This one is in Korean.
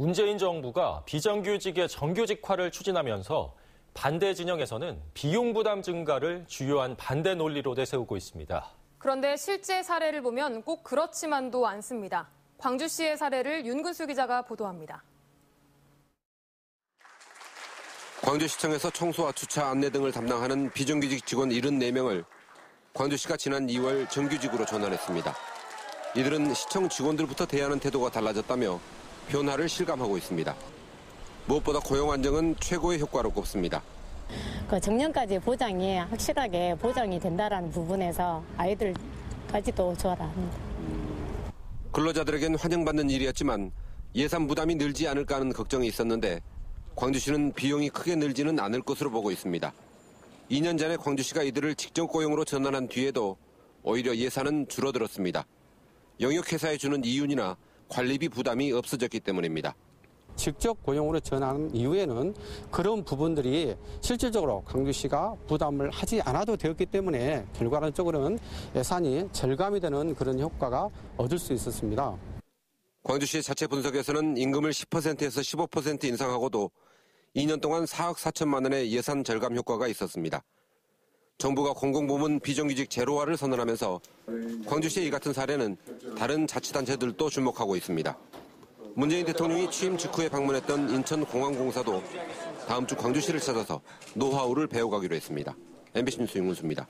문재인 정부가 비정규직의 정규직화를 추진하면서 반대 진영에서는 비용 부담 증가를 주요한 반대 논리로 내세우고 있습니다. 그런데 실제 사례를 보면 꼭 그렇지만도 않습니다. 광주시의 사례를 윤근수 기자가 보도합니다. 광주시청에서 청소와 주차 안내 등을 담당하는 비정규직 직원 74명을 광주시가 지난 2월 정규직으로 전환했습니다. 이들은 시청 직원들부터 대하는 태도가 달라졌다며 변화를 실감하고 있습니다. 무엇보다 고용 안정은 최고의 효과로 꼽습니다. 그 정년까지 보장이 확실하게 보장이 된다라는 부분에서 아이들까지도 좋아합니다. 근로자들에겐 환영받는 일이었지만 예산 부담이 늘지 않을까 하는 걱정이 있었는데 광주시는 비용이 크게 늘지는 않을 것으로 보고 있습니다. 2년 전에 광주시가 이들을 직접 고용으로 전환한 뒤에도 오히려 예산은 줄어들었습니다. 영역회사에 주는 이윤이나 관리비 부담이 없어졌기 때문입니다. 직접 고용으로 전환 이후에는 그런 부분들이 실질적으로 광주시가 부담을 하지 않아도 되었기 때문에 결과론적으로는 예산이 절감이 되는 그런 효과가 얻을 수 있었습니다. 광주시의 자체 분석에서는 임금을 10%에서 15% 인상하고도 2년 동안 4억 4천만 원의 예산 절감 효과가 있었습니다. 정부가 공공부문 비정규직 제로화를 선언하면서 광주시의 이 같은 사례는 다른 자치단체들도 주목하고 있습니다. 문재인 대통령이 취임 직후에 방문했던 인천공항공사도 다음 주 광주시를 찾아서 노하우를 배워가기로 했습니다. MBC 뉴스 윤문수입니다.